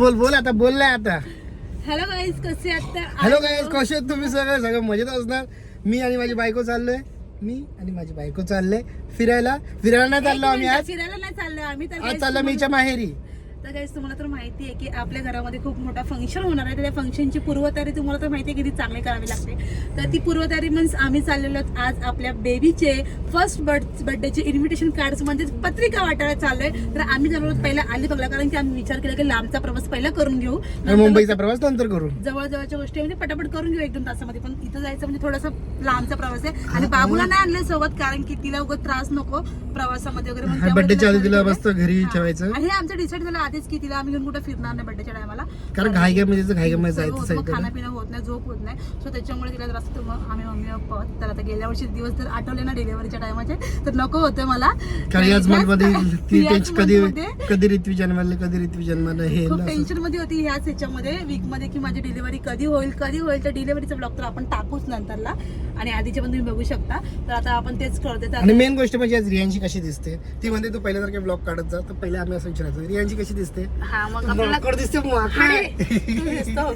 बोल बोल आता बोललाय आता. हॅलो गाईज कसे आता हॅलो काय कसे आहेत तुम्ही सगळं? सगळं मजेत असणार. मी आणि माझी बायको चाललोय. मी आणि माझी बायको चाललोय फिरायला. फिरायला नाही चाललो आम्ही आज. फिरायला नाही चाललो आम्ही तर आज guys चाललो मीच्या माहेरी. तर guys, तुम्हाला तर माहिती आहे की आपल्या घरामध्ये खूप मोठा फंक्शन होणार आहे. तर त्या फंक्शनची पूर्वतयारी तुम्हाला तर माहिती आहे किती चांगली करावी लागते. तर ती पूर्वतयारी मीन्स आम्ही चाललेलो आज आपल्या बेबीचे फर्स्ट बर्थ बर्थडेचे इन्व्हिटेशन कार्ड्स म्हणजे पत्रिका वाटायला चाललोय. तर आम्ही जवळ पहिला आली बघला कारण की आम्ही विचार केला की लांबचा प्रवास पहिला करून घेऊ. मुंबईचा प्रवास नंतर करू. जवळ जवळच्या गोष्टी म्हणजे पटापट करून घेऊ एक दोन तासामध्ये. पण इथं जायचं म्हणजे थोडासा लांबचा प्रवास आहे. आणि बाबूला नाही आणलं सोबत कारण की तिला उगाच त्रास नको प्रवासामध्ये वगैरे. बर्थडेच्या आधी तिला घरी मस्त घरी. ठेवायचं. आणि आमचं डिसाईड झालं आधीच की तिला आम्ही घेऊन कुठे फिरणार नाही बर्थडेच्या टायमाला कारण घाई म्हणजे घाई घाई जायचं खाणं पिणं होत नाही झोप होत नाही. सो त्याच्यामुळे तिला मग आम्ही मम्मी पप्पा तर आता गेल्या वर्षी दिवस जर आठवले ना डिलिव्हरीच्या टायमाचे तर नको होते मला. कधी ऋतवी जन्माले कधी ऋतवी जन्माला हे. टेन्शनमध्ये होती ह्याच ह्याच्यामध्ये वीकमध्ये की माझी डिलिव्हरी कधी होईल कधी होईल. तर डिलिव्हरीचा ब्लॉग तर आपण टाकूच नंतरला. आणि आधीचे पण तुम्ही बघू शकता. तर आता आपण तेच करते आणि मेन गोष्ट म्हणजे आज रियांशी कशी दिसते? ती म्हणते तू पहिल्यासारखे ब्लॉग काढत जा. तर पहिले आम्ही असं विचारायचो रियांशी कशी दिसते. हा मग आपल्याला माकड दिसते माकड. आणि तुम्ही दिसतो.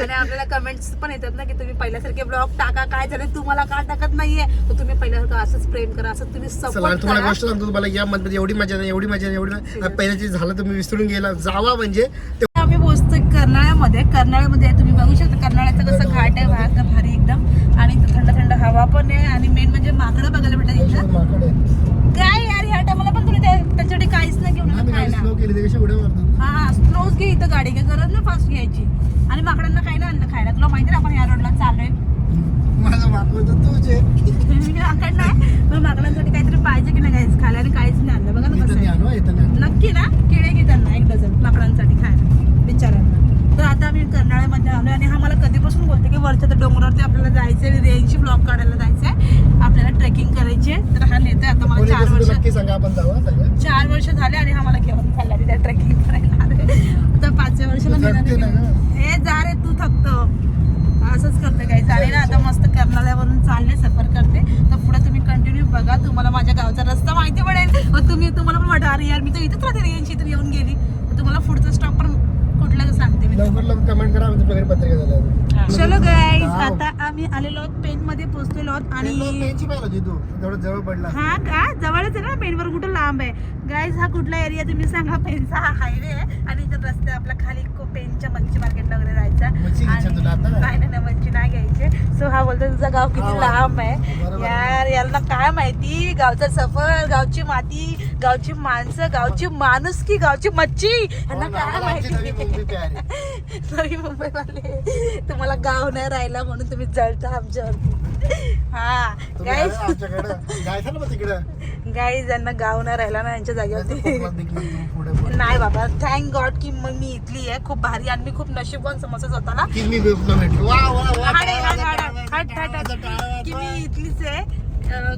आणि आपल्याला कमेंट्स पण येतात ना की तुम्ही पहिल्यासारखे ब्लॉग टाका. काय झालं? तुम्हाला का टाकत नाहीये? तर तुम्ही पहिल्यासारखं असंच प्रेम करा असं तुम्ही चला सपोर्ट आणि तुम्हाला करा. गोष्ट सांगतो तुम्हाला या मध्ये एवढी मजा नाही एवढी मजा नाही एवढी नाही पहिल्याची झालं तुम्ही विसरून गेला. जावा म्हणजे. ते- आम्ही पोहोचतोय कर्नाळ्यामध्ये. कर्नाळ्यामध्ये तुम्ही बघू शकता कर्नाळ्याचं कसं घाट आहे भात भारी एकदम. आणि थंड थंड हवा पण आहे. आणि मेन म्हणजे माकडं बघायला भेटतात इथं. माकड. आहे. काय यार ह्या टायमाला पण तुम्ही त्या- त्याच्यासाठी काहीच नाही घेऊन आला आम्ही गाडी खायला स्लो केली ते कशी उड्या मारतात हा स्लोच घे इथं गाडी काय गरज नाही फास्ट घ्यायची. आणि माकडांना काय नाही आणलं खायला. तुला माहिती ना आपण या रोडला चाललोय. माझं तूच आहे माकड माकडांसाठी काहीतरी पाहिजे की नाही काहीच खायला आणि काहीच नाही आणलं. बघा ना कसं इथं आहे. नाही नक्की ना घे त्यांना एक डझन माकडांसाठी खायला बिचाऱ्यांना. तर आता आम्ही कर्नाळ्यामध्ये आलोय आणि हा मला कधीपासून बोलते की वरच्या त्या डोंगरावरती आपल्याला जायचंय रेंजची ब्लॉक काढायला जायचंय. आपल्याला ट्रेकिंग करायची आहे. तर हा नेतोय आता मला चार वर्ष नक्की सांगा आपण जावा सगळं. चार वर्ष झाले आणि हा मला घेऊन चालला तिथे ट्रेकिंग करायला आता पाचव्या वर्षाला? हे जा रे तू थकतो. असंच करते काही. चालेल ना आता मस्त कर्नाळ्यावरून चालले सफर करते. तर पुढे तुम्ही कंटिन्यू बघा. तुम्हाला माझ्या गावचा रस्ता माहिती पडेल. मग तुम्ही तुम्हाला पण अरे यार मी तर इथंच राहते यांची इथं येऊन गेली. तर तुम्हाला पुढचा स्टॉप पण कुठला सांगते मी लवकर लवकर कमेंट करा तुमच्याकडे पत्रिका झाल्या चलो गाईज Wow. आता आम्ही आलेलो आहोत पेन मध्ये पोहोचलेलो आहोत आणि पेनची पाहिलं होती तू. तेवढं जवळ पडला. हा का? जवळच आहे ना पेनवर कुठं लांब आहे. गाईज हा कुठला एरिया तुम्ही सांगा पेनचा हा हायवे आहे आणि इथं रस्ता आपला खाली को- पेनच्या मच्छी मार्केटला वगैरे जायचा? नाही नाही नाही, मच्छी नाही घ्यायची. सो हा बोलतो तुझं गाव हा, किती लांब आहे. यार याला काय माहिती? गावचा सफर गावची माती गावची माणसं गावची माणूस की गावची मच्छी. यांना हो ना, काय आम्हाला मुंबईवाले तुम्हाला गाव नाही राहिला म्हणून तुम्ही जळता आमच्यावरती हा तुम्ही गाईज आले आमच्याकडं. जायचं ना मग तिकडं. गाईज यांना गाव नाही राहिला ना यांच्या जागेवरती. पुढे पुढे. नाही बाबा थँक गॉड की मग मी इथली आहे. खूप भारी आणि मी खूप नशीबवान समजत स्वतःला. की मी तुला भेटलो वा वा टाळा, टाळा, टाळा. टाळा, की. मी इथलीच आहे.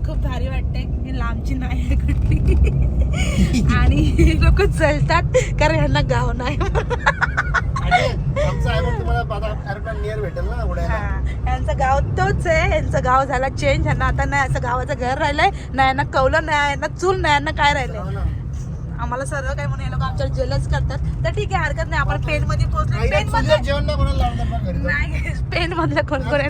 खूप भारी वाटते मी लांबची नाही आहे कुठली. आणि लोक चलतात कारण ह्यांना गाव नाही. हा, यांचं गाव तोच आहे. यांचं गाव झाला चेंज यांना आता नाही असं गावाचं घर राहिलंय. नाही यांना कौलं नाही यांना चूल नाही यांना काय राहिलंय? हो. आम्हाला सर्व काय म्हणून हे लोक आमच्यावर जेलच करतात. तर ठीक आहे हरकत नाही. आपण पेन मध्ये पोहोचलो. पेन मधले जेवण. नाही पेन मधले कोण कोण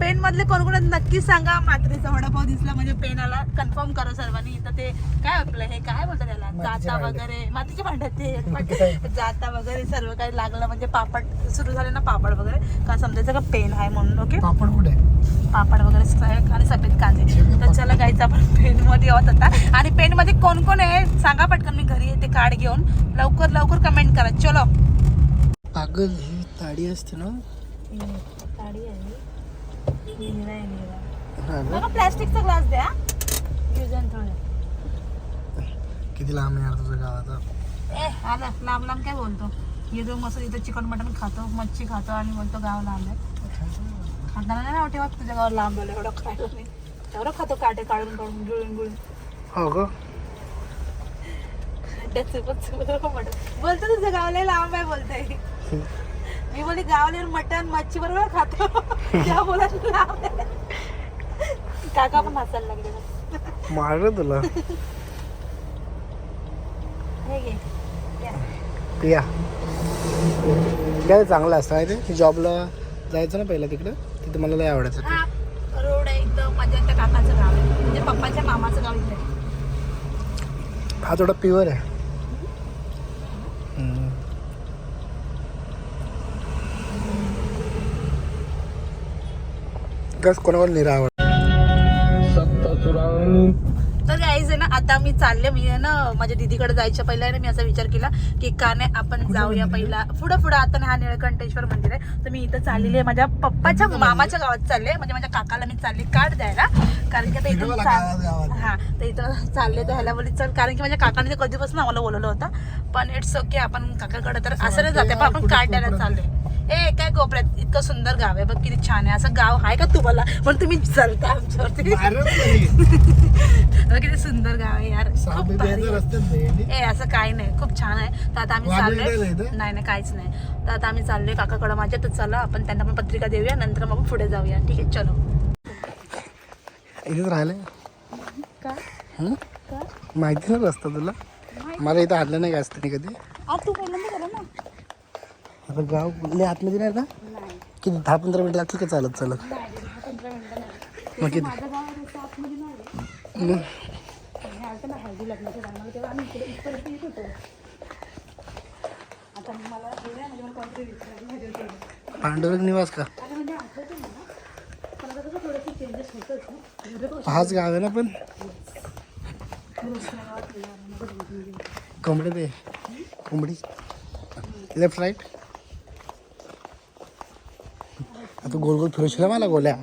पेन मधले कोण कोण नक्की सांगा. मात्रेचा वडापाव दिसला म्हणजे पेन आला. कन्फर्म करा सर्वांनी. इथं ते काय आपलं हे काय बोलतात त्याला जाता. वगैरे. मातीचे भांडे ते. जाता वगैरे सर्व काही लागलं म्हणजे पापड सुरू झाले ना पापड वगैरे. का समजायचं का पेन आहे म्हणून ओके पापड कुठे पापड वगैरे आणि सफेद कांदे. तर चला गायचं आपण पेन मध्ये आहोत आता. आणि पेन मध्ये कोण कोण आहे? सांगा पटकन मी घरी येते कार्ड घेऊन. लवकर लवकर कमेंट करा. चलो. अगं ही ताडी असते ना? साडी आहे. प्लॅस्टिकचा ग्लास द्या. यूज अँड थ्रो किती लांब आहे यार तुझं गावाचा ए आला. लांब लांब काय बोलतो? येतो मस्त इथं चिकन मटन खातो मच्छी खातो आणि बोलतो गाव लांब आहे. खाताना नाही नाव ठेवत तुझ्या गावात लांब आलं एवढं खायला नाही. एवढं खातो काटे काढून काढून गिळून गिळून. हो ग. बोलतो तुझं गावला लांब आहे बोलताय. मी बोली गावले मटन मच्छी बरोबर खातो. त्या लांब आहे काका पण हसायला लागले. मारलं तुला? हे घे. पिया काय चांगलं असतं. आहे ते जॉबला जायचं ना पहिलं तिकडं. तिथं मला लय आवडायचं. हा रोड आहे एकदम माझ्या त्या काकाचं गाव आहे. म्हणजे पप्पाच्या मामाचं गाव आहे. हा थोडा प्युअर आहे. कस कोणावर आवड तर आहे ना आता मी चालले मी ना माझ्या दीदीकडे जायच्या पहिला ना मी असा विचार केला की का नाही आपण जाऊया पहिला. पुढं पुढं आता ना हा निळकंठेश्वर मंदिर आहे. तर मी इथं चाललेली आहे. माझ्या पप्पाच्या मामाच्या गावात चालले म्हणजे माझ्या काकाला मी चालले कार्ड द्यायला. कारण की आता गावात. हा तर इथं चालले तर ह्याला बोली चल. कारण की माझ्या काकाने कधीपासून आम्हाला बोलवलं होतं. पण इट्स ओके आपण काकाकडे तर असं नाही जाते. पण आपण कार्ड द्यायला चाललोय. ए काय कोपऱ्यात? इतकं सुंदर गाव आहे बघ किती छान आहे. असं गाव आहे का तुम्हाला? पण तुम्ही चलता आमच्यावरती. बघ किती सुंदर गाव आहे यार. खूप भारी. ए असं काही नाही. खूप छान आहे. तर आता आम्ही चाललोय. नाही? नाही नाही काहीच नाही. तर आता आम्ही चाललोय काकाकडे माझ्या तर चला आपण त्यांना पण पत्रिका देऊया नंतर मग पुढे जाऊया. ठीक आहे चलो. इथेच राहिले का? माहिती ना रस्ता तुला? मला इथं आलं नाही का असतं कधी आज तू पहिल्यांदा गेला ना आता गाव लय आतमध्ये नाही ना? किती? दहा पंधरा मिनिटं लागतील का चालत चालत? मग किती? मग? पांडुरंग निवास का? म्हणजे हाच गाव आहे ना पण? कोंबडी ते कोंबडी? लेफ्ट राईट आता गोल गोल फिरू मला गोल्या?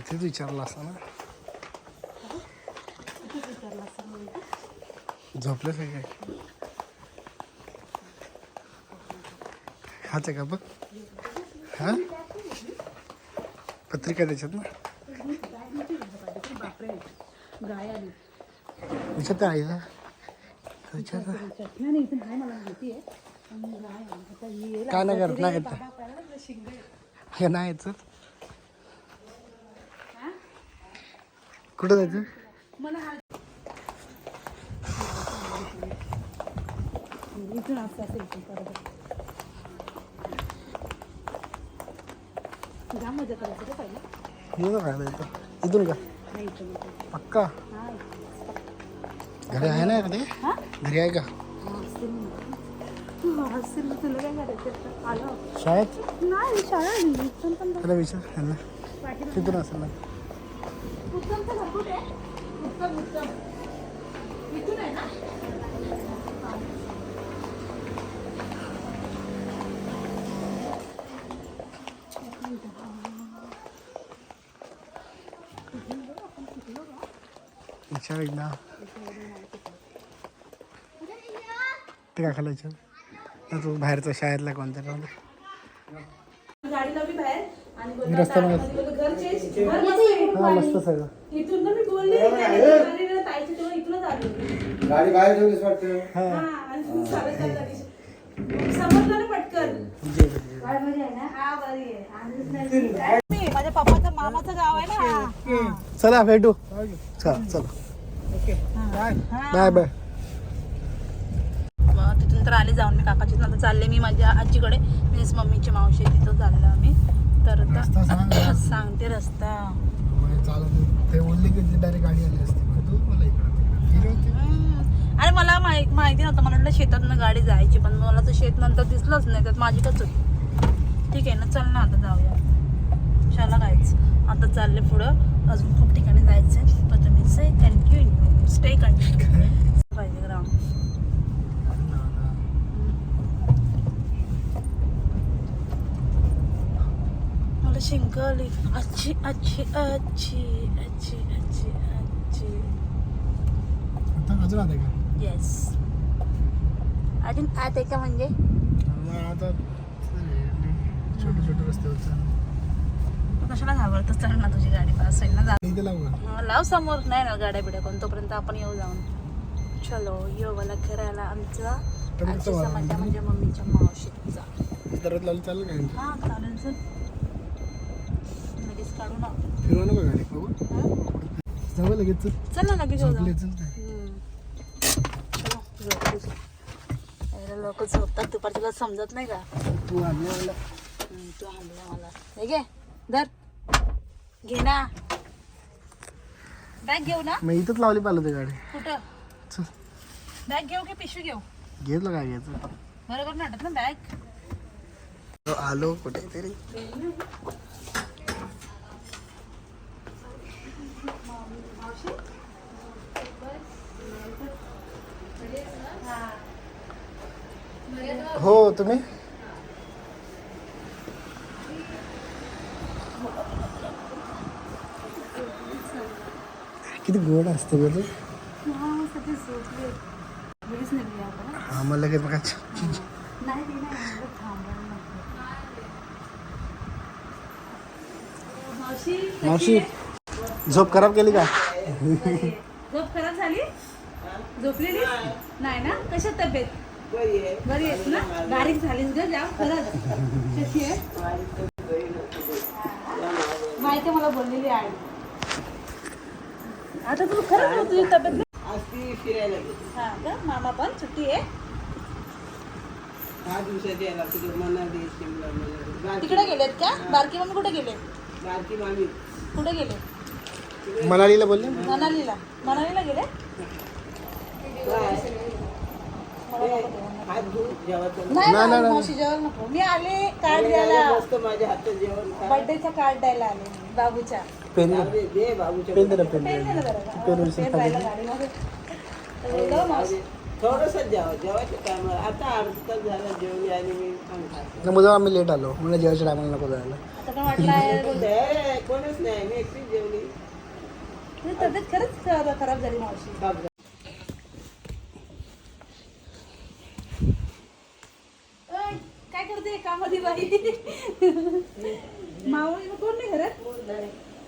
तेच विचारलं असं ना. झोपलं काय काय? हाच आहे का बघ? हा? पत्रिका त्याच्यात ना? विचारते आईला विचारता नाही मला माहिती आहे. काय नाही करत नाही. हे नाही यायचं कुठं जायचं? इथून असं असेल इथून मजा करायचं का पहिलं? इथून. पक्का? घरी आहे ना हा? घरी आहे का? शाळेत? त्याला विचार त्यांना. तिथून असेल ना. उत्तमचं घर कुठे आहे? उत्तम उत्तम इथून आहे ना विचार एकदा ते काय खायला विचार ना तू बाहेरचा शाळेतला कोणत्या बोलतो रस्ता. हा मस्त सगळं इथून ना मी बोलले गाडी बाहेर ठेवलीस वाटतं? हा. हा हा माझ्या पप्पाचं मामाचं गाव आहे ना. चला भेटू. चल चला. Bye bye. तिथून तर आले जाऊन. मी काकाची नंतर चालले मी माझ्या आजीकडे. मीन्स मम्मीची मावशी तिथं चाललो आम्ही. तर आता ना. सांगते रस्ता. चालत ते बोलले की डायरेक्ट गाडी आली असते पण तू मला इकडं गेली होती. हम्म. अरे मला माहि- माहिती नव्हतं. मला वाटलं शेतातनं गाडी जायची पण मला तर शेत नंतर दिसलंच नाही. त्यात माझी कच ठीक आहे ना चल ना आता जाऊया. शाला जायच आता चालले पुढं. अजून खूप ठिकाणी जायचं आहे पण तुम्ही से कंटिन्यू स्टे कंटिन्यू पाहिजे ग्राउंड मला शिंकली अच्छी अच्छी अच्छी अच्छी अच्छी अच्छी आता अजून आता का? येस अजून आत का म्हणजे? मग आता छोटे छोटे रस्ते होते. तू कशाला घाबरतो चल ना तुझी गाडी पास होईल ना जा. इथे लावू का? लाव समोर. नाही ना गाड्या बिड्या कोण. तोपर्यंत आपण येऊ जाऊन. चलो यो मला करायला आमचा तर मग आजी चला. समाजा म्हणजे मम्मीच्या मावशीचा. दररोज लावलं चालेल का हा चालेल चल. काढू ना. फिरवा नको गाडी बघू? जाऊ लगेच चल. चल ना लगेच झोपले चल लोक झोपतात दुपार तुला समजत नाही का? तू आणलं. हम्म, तू आणलं मला. हे घे धर. घे ना. बॅग घेऊ ना? मग इथंच लावली पाहिलं ते गाडी. कुठं? चल. बॅग घेऊ की पिशवी घेऊ? घेतलं काय घ्यायचं? बरोबर ना वाटत ना बॅग. आलो कुठे तरी हो तुम्ही? किती गोड असते बरं हा मग लगेच बघा. मावशी? झोप खराब केली का? झोप खराब झाली? झोपलेली नाही ना? कशा तब्येत? बरी आहेस ना? बारीक झालीस ग जाम खरंच कशी आहे? माहिती मला बोललेली आहे. आता तू खरंच तुझी तब्येत नाही? आज ती फिरायला गेली. हा का? मामा पण? सुट्टी आहे? दहा दिवसाची यायला तिकडे मनाली शिमला मनाली. तिकडे गेलेत का? बारकी कुठे गेले? बारकी मामी. कुठे गेले? मनालीला बोलले? मनालीला. मनालीला गेले? नाही नाही. मावशी जेवण नको. मी आले कार्ड द्यायला. मस्त माझ्या हातात जेवण खा. बर्थडेचा कार्ड द्यायला आले बाबूच्या. पेन जाऊ दे, दे बाबूच्या पेन दे ना पेन पेन दे. दे ना जरा. पेन विसरून पेन राहिला गाडीमध्ये. तर बोललो, जाऊ मावशी, दे. थोडंसं जेवा जेवायच्या टायमाला आता अर्धा तास झाला जेवली आणि मी पण खाते. मग आम्ही लेट आलो. म्हणजे जेवायच्या टायमाला नको जायला. आता वाटलं आहे, कोणच नाही. मी एकटीच जेवली. तुझी तब्येत खरंच खराब- खराब झाली मावशी. बाप जा. ओय, कामध्ये बाई. मावळी कोण नाही घरात?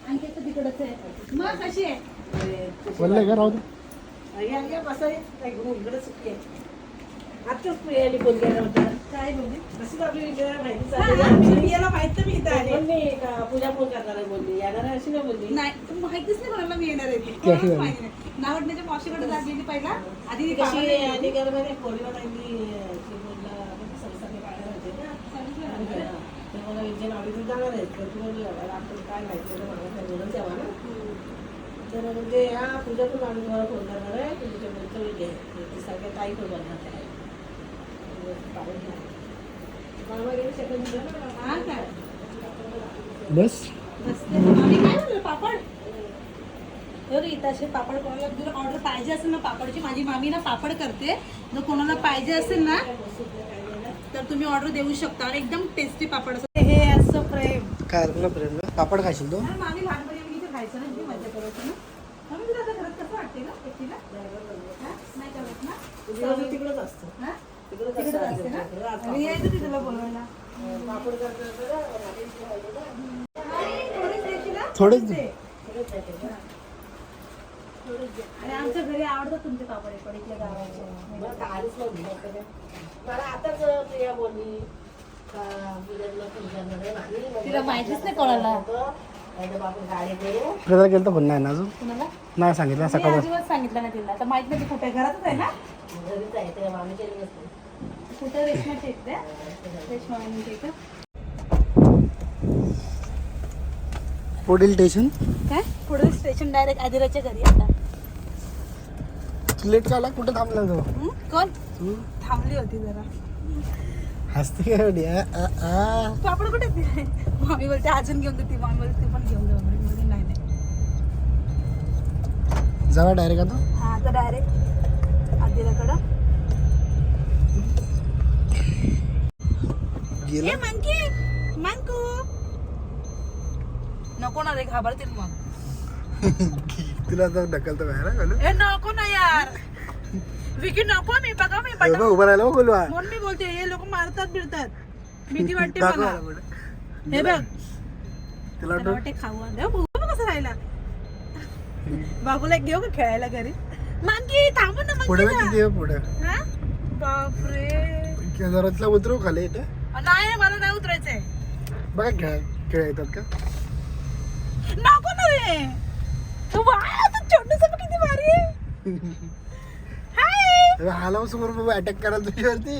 आणखी तर तिकडच आहे. मग कशी आहे? अरे, बोलले का राहू. काय प्रियाली फोन केला होता बोलली विजयाला माहिती हा. हा, प्रियाला माहीत तर मी इथं आले पूजा फोन करणार आहे बोलली. येणार अशी नाही बोलली? नाही माहितीच नाही कोणाला मी येणार आहे ती. माहिती नाही. नावडण्याच्या मावशीकडे लागलेली पहिला. आधी कशी पावाला गेली. गेलं माहिती पोळीवर आली श्रीमंतला संस्थाने पाहिलं होते मला जाणार आहेत तर तू बोलली "अरे, आपण काय माहिती आहे मला काय बोलत जावा ना. तर म्हणजे पूजातून आम्ही तुम्हाला फोन करणार आहे तुमच्या बोलतो विजय ती सगळ्या ताई पण बनणार आहे पाहून घ्या. मामा गेले सेकंड दिलं ना काय बस. बसते. आम्ही काय म्हणलं पापड? असे पापड कोणाला जर ऑर्डर पाहिजे असेल ना पापडची. माझी मामी ना पापड करते. जर कोणाला पाहिजे असेल ना तर तुम्ही ऑर्डर देऊ शकता आणि एकदम टेस्टी पापड असं हे असं प्रेम काय तुला प्रेम ना? पापड खाशील तो लहानपणी आम्ही इथे खायचं ना किती मजा करायची ना मम्मी तुला आता घरात कसं वाटते ना एकटीला हा? नाही करत ना तुझं तिकडंच असतं हा? तिकडंच ना. आणि यायचं ती तुला बोलवायला. नाही, थोडीच? थोडेच दे. थोडीच दे. आमच्या घरी आवडतात तुमचे पापड हे पडीतल्या गावाचे नव्हती? मला आताच प्रिया बोलली का तिला माहितीच नाही कोणाला. गाडी. प्रेदा गेलं तर पण नाही ना अजून? कुणाला? नाही सांगितलं मी अजिबात सांगितलं नाही तिला. आता माहीत नाही ती कुठे घरातच आहे ना? घरीच आहे ते मामीच्या घरी असते. कुठे? रेशमाच्या इथे. रेशमा वहिनीच्या इथं. पुढील स्टेशन काय? पुढे स्टेशन डायरेक्ट आदिराच्या घरी आता. लेट झाला कुठे थांबला तो? हं? कोण? थांबली होती जरा. हसते काय एवढी? आ, आ, आ. पापड कुठे दिले मामी बोलते अजून घेऊन दे ती मामी बोलते "ते पण घेऊन दे वगैरे." नाही नाही. डायरेक्ट आता हा आता डायरेक्ट आदिराकडं गेला? ए मंकी! मंकू! नको ना रे घाबरतील मग. तुला आता ढकलतो बाहेर हा, बोलू. ए नको ना यार. विकी नको मी बघा मी बघ, उभा राहिला हा. म्हणून मी बोलते हे लोक मारतात बिरतात भीती वाटते दाखव. मला. हे बघ. तुला त्याला वाटतं खाऊ बघू बघ कसं राहिला. बाबूला एक घेऊ का खेळायला घरी? मांगी थांबू ना पुढे बघ किती आहे पुढे. हा? बापरे. जरा उतरव खाली इथे. नाही मला नाही उतरायचंय. बघा खेळ खेळ येतात का? नको ना रे. वाह, तू छोटूसं किती भारी आहे. आला समोर बाबा अटॅक करायला तुझ्यावरती.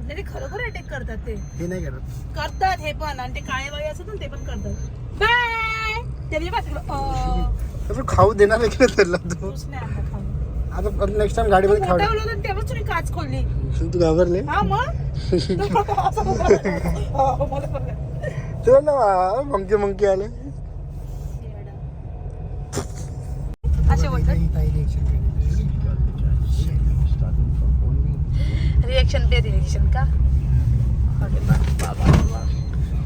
नाही, ते खरोखर अटॅक करतात ते. हे नाही करत. करतात हे पण. आणि ते काळे बाई असतात ना ते पण करतात. बाय! त्याने बघ खाऊ देणार नाही त्याला तू? नाही आणलं खाऊन. आता नेक्स्ट टाइम गाडीमध्ये खाऊ. मोठा तेव्हाच तुम्ही काच खोलली. तू घाबरले? हा मग? असं बोलला. हो, मला बोलला. तुला ना मंकी मंकी आले असे बोलतात रिएक्शन का? अरे बाबा बाबा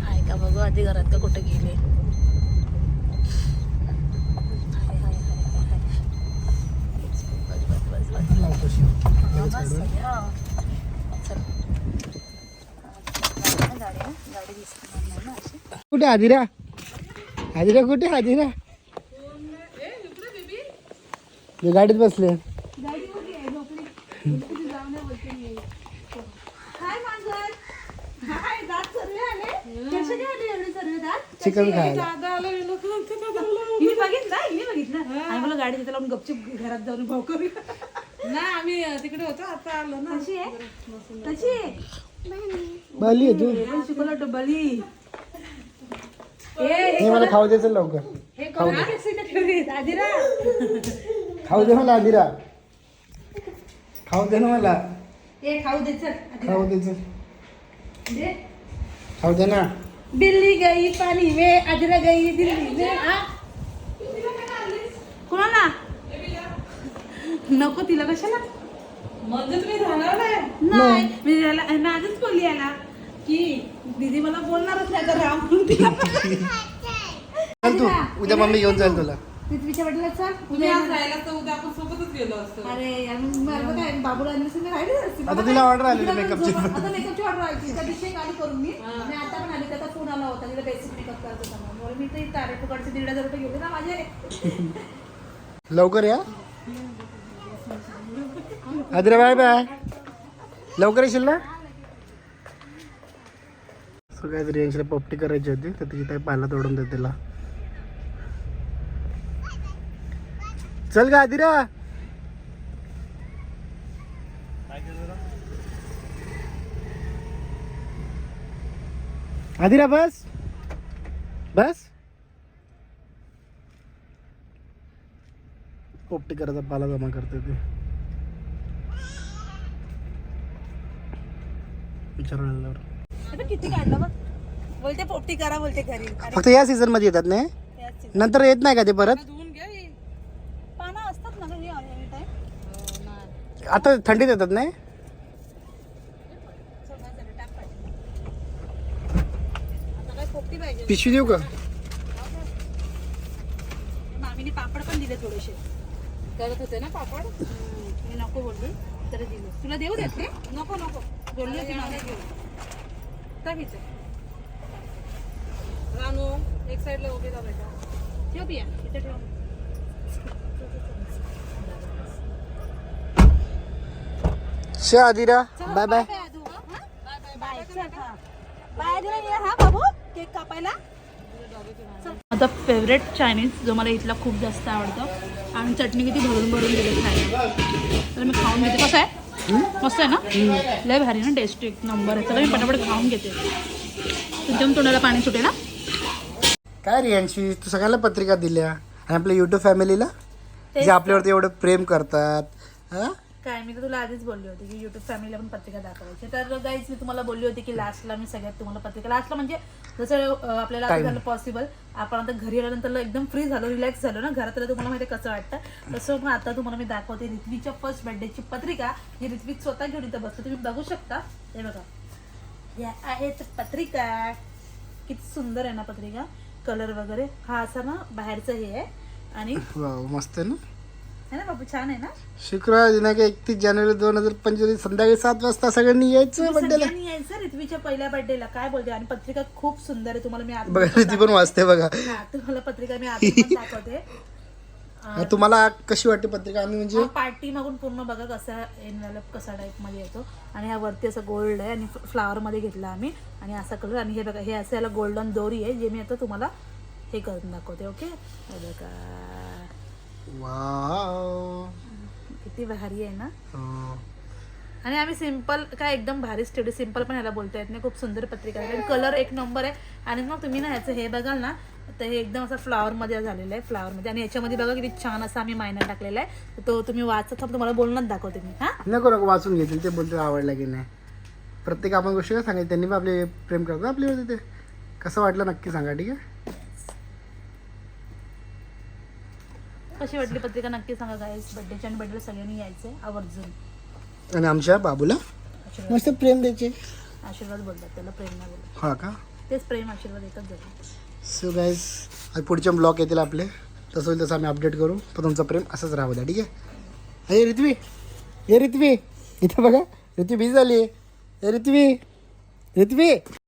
आहे का बघू आधी घरात का कुठे गेले? हाय, हाय, हाय, हाय, हाय. कुठे आदिरा? आदिरा कुठे आदिरा? गाडीत बसले हाय मांजर हाय दात सर्वे आले कसे काय आले एवढे सर्वे दात चिकन खायला. हिने बघितलं हिने बघितलं. आणि मला गाडी तिथे लावून गपचूप घरात जाऊन भाऊ करू. नाही आम्ही तिकडे होतो आता आलो ना. कशी आहे? कशी आहे? बली आहे तू. शिकवलं होतं बली. ए हे मला खाऊ दे चल लवकर. हे कोण? ठेवली आदिरा. खाऊ दे मला आदिरा. खाऊ दे ना मला. ए खाऊ दे चल. खाऊ दे चल. दे. खाऊ दे ना. बिल्ली गई पाणी में अजरा गई दिल्ली में हा? कोणाला नको तिला कशाला? म्हणजे तुम्ही राहणार नाही? नाही मी याला मी आधीच बोलली याला की दीदी मला बोलणारच नाही तर राम तिला चल तू उद्या मम्मी घेऊन जाईल तुला. पृथ्वीच्या वाटीला चल तुम्ही आज जायला तर उद्या आपण सोबतच गेलो असतो. अरे यार, मला काय बाबूला राहिली असते. आता तिला order आलेली तिला पण makeup ची. झोप- आता मेकअपची ऑर्डर आली त्या दिवशी आली करून मी. मी आता पण आली त्याचा फोन आला होता. तिला बेसिक मेकअप करायचा होता म्हणून. म्हणून मी ते तारे फुकटचे दीड हजार रुपये घेतले ना माझे. लवकर या. आदिरा बाय बाय लवकर येशील ना? सो काय तरी यांची पोपटी करायची होती तर तिची काही पाला तोडून दे तिला. चल का आदिरा. आदिरा बस. बस. पोपटी करायचा पाला जमा करते ते. विचारल्यावर किती काढलं बघ. बोलते पोपटी करा बोलते घरी. फक्त या सीझनमध्ये येतात नाही? नंतर येत नाही का ते परत धुवून घ्या हे. पानं असतात ना घरी एनी टाइम आता थंडीत येतात नाही? पाहिजे पिशवी देऊ का? मामीने पापड पण दिले थोडेसे. करत होते ना पापड? मी नको बोलली तरी दिले. तुला देऊ देत ते नको नको. बोलली होती मला घेऊ तर विचार रानू एक साईडला उभी राहा बेटा. ठेव बिया इथे ठेव. श आदिरा बाय बाय माझा फेवरेट चायनीज जो मला इथला खूप जास्त आवडतो आणि चटणी किती भरून भरून दिली खायला. तर मी खाऊन घेते. कसं आहे? मस्त आहे ना? लय भारी ना टेस्ट एक नंबर आहे. तर मी पटापट खाऊन घेते. तुमच्या तोंडाला पाणी सुटे ना काय रे यांची? तू सगळ्यांना पत्रिका दिल्या. आणि आपल्या युट्यूब फॅमिलीला जे आपल्यावरती एवढं प्रेम करतात हा? काय मी तर तुला आधीच बोलली होती की युट्यूब फॅमिलीला पण पत्रिका दाखवायची. तर गाईज मी तुम्हाला बोलली होती की लास्टला मी सगळ्यात तुम्हाला पत्रिका लास्टला म्हणजे जसं आपल्याला आता. झालं पॉसिबल आपण आता घरी आल्यानंतर एकदम फ्री झालो रिलॅक्स झालो ना घरात आलं तुम्हाला माहिती कसं वाटतं? तसं मग आता तुम्हाला मी दाखवते रिथवीच्या फर्स्ट बर्थडेची पत्रिका. जी रिथवी स्वतः घेऊन इथं बसते तुम्ही बघू शकता. हे बघा. या आहेत पत्रिका. किती सुंदर आहे ना पत्रिका. कलर वगैरे. हा असा ना बाहेरचं हे आहे. आणि मस्त आहे ना? है ना छान आहे ना? शुक्रवार दिनांक एकतीस जानेवारी दोन हजार पंचवीस संध्याकाळी सात वाजता सगळ्यांनी यायचं तुम्ही बड्डेला सगळ्यांनी यायचं रिथवीच्या पहिल्या बर्थडेला काय बोलते? आणि पत्रिका खूप सुंदर आहे तुम्हाला मी आत बघा ती पण वाचते बघा. हा, तुम्हाला पत्रिका मी पण दाखवते. हा, तुम्हाला कशी वाटते पत्रिका? आम्ही म्हणजे पार्टी मागून पूर्ण बघा कसा एनवेलप कसा टाईपमध्ये येतो. आणि हा वरती असं गोल्ड आहे आणि फ्लावर मध्ये घेतला आम्ही. आणि असा कलर आणि हे बघा हे असं याला गोल्डन दोरी आहे जे मी आता तुम्हाला हे करून दाखवते ओके बघा. वाव. किती भारी आहे ना? हो. आणि आम्ही सिंपल काय एकदम भारी स्टुडिओ सिंपल पण याला बोलता येत नाही खूप सुंदर पत्रिका आहे कलर एक नंबर आहे. आणि मग तुम्ही ना ह्याचं हे बघाल ना तर हे एकदम असं फ्लावरमध्ये झालेलं आहे फ्लावरमध्ये आणि याच्यामध्ये बघा किती छान असा आम्ही मायना टाकलेला आहे. तर तो तुम्ही वाचत थांब तुम्हाला बोलणंच दाखवते मी. हां? नको नको वाचून घेतील ते बोलते आवडला की नाही. प्रत्येक आपण गोष्टी काय सांगायची त्यांनी पण आपले प्रेम करतात आपल्यावरती ते. कसं वाटलं नक्की सांगा ठीक आहे? कशी वाटली पत्रिका? नक्की सांगा गाईस बड्डेच्या आणि बड्डेला सगळ्यांनी यायचं आहे आवर्जून. आणि आमच्या बाबूला? आशीर्वाद. मस्त प्रेम द्यायचे. आशीर्वाद बोलतात त्याला प्रेम नाही बोलत. हा का? तेच प्रेम आशीर्वाद एकच जातो सो गाईज पुढचे ब्लॉग येतील आपले. तसं होईल तसं आम्ही अपडेट करू. पण तुमचं प्रेम असंच राहू द्या ठीक आहे? हे रित्वी हे रित्वी इथं बघा रित्वी बिझी झाली हे रित्वी रित्वी